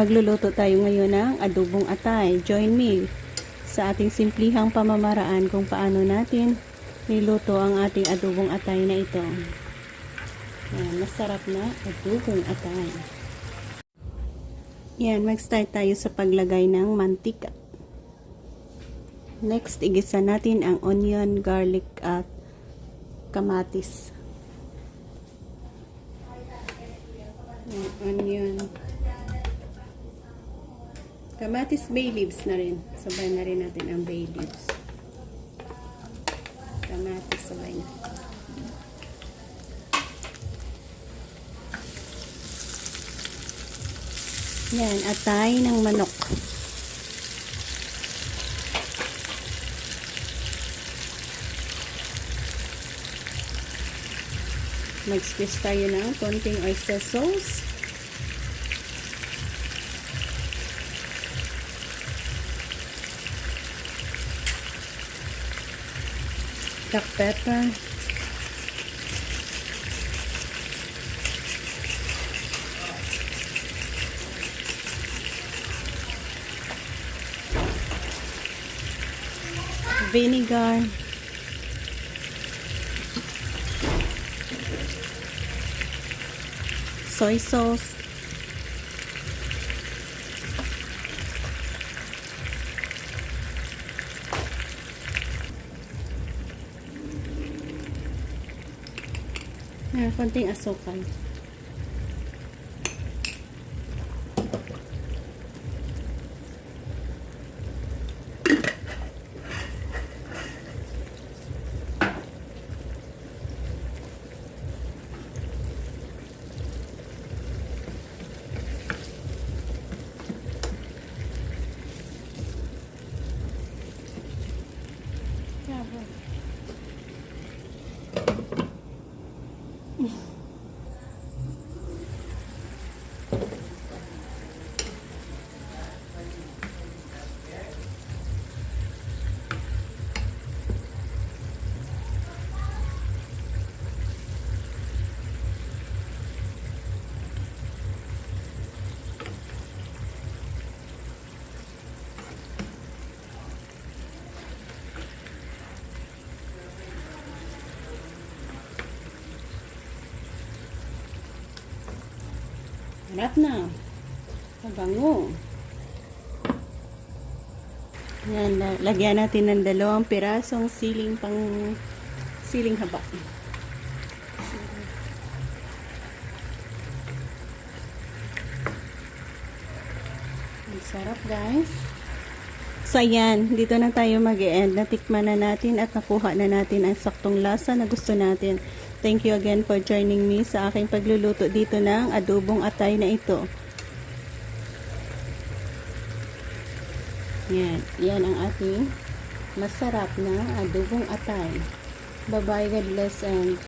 Magluluto tayo ngayon ng adobong atay. Join me sa ating simplihang pamamaraan kung paano natin niluto ang ating adobong atay na ito. Yan, masarap na adobong atay. Yan, mag-start tayo sa paglagay ng mantika. Next, igisa natin ang onion, garlic at kamatis. Yan, onion. Kamatis bay leaves na rin. Sabay na rin natin ang bay leaves. Kamatis sabay na. Yan, atay ng manok. Mag-squeeze tayo ng konting oyster sauce. Black pepper. Vinegar. Soy sauce. na konting asukal. Yeah, Harap na. Mabango. Yan, la- lagyan natin ng dalawang pirasong siling pang siling haba. Ang sarap guys. So ayan, dito na tayo mag-end. Natikman na natin at nakuha na natin ang saktong lasa na gusto natin. Thank you again for joining me sa aking pagluluto dito ng adobong atay na ito. Yan, yan ang ating masarap na adobong atay. Bye-bye, God bless and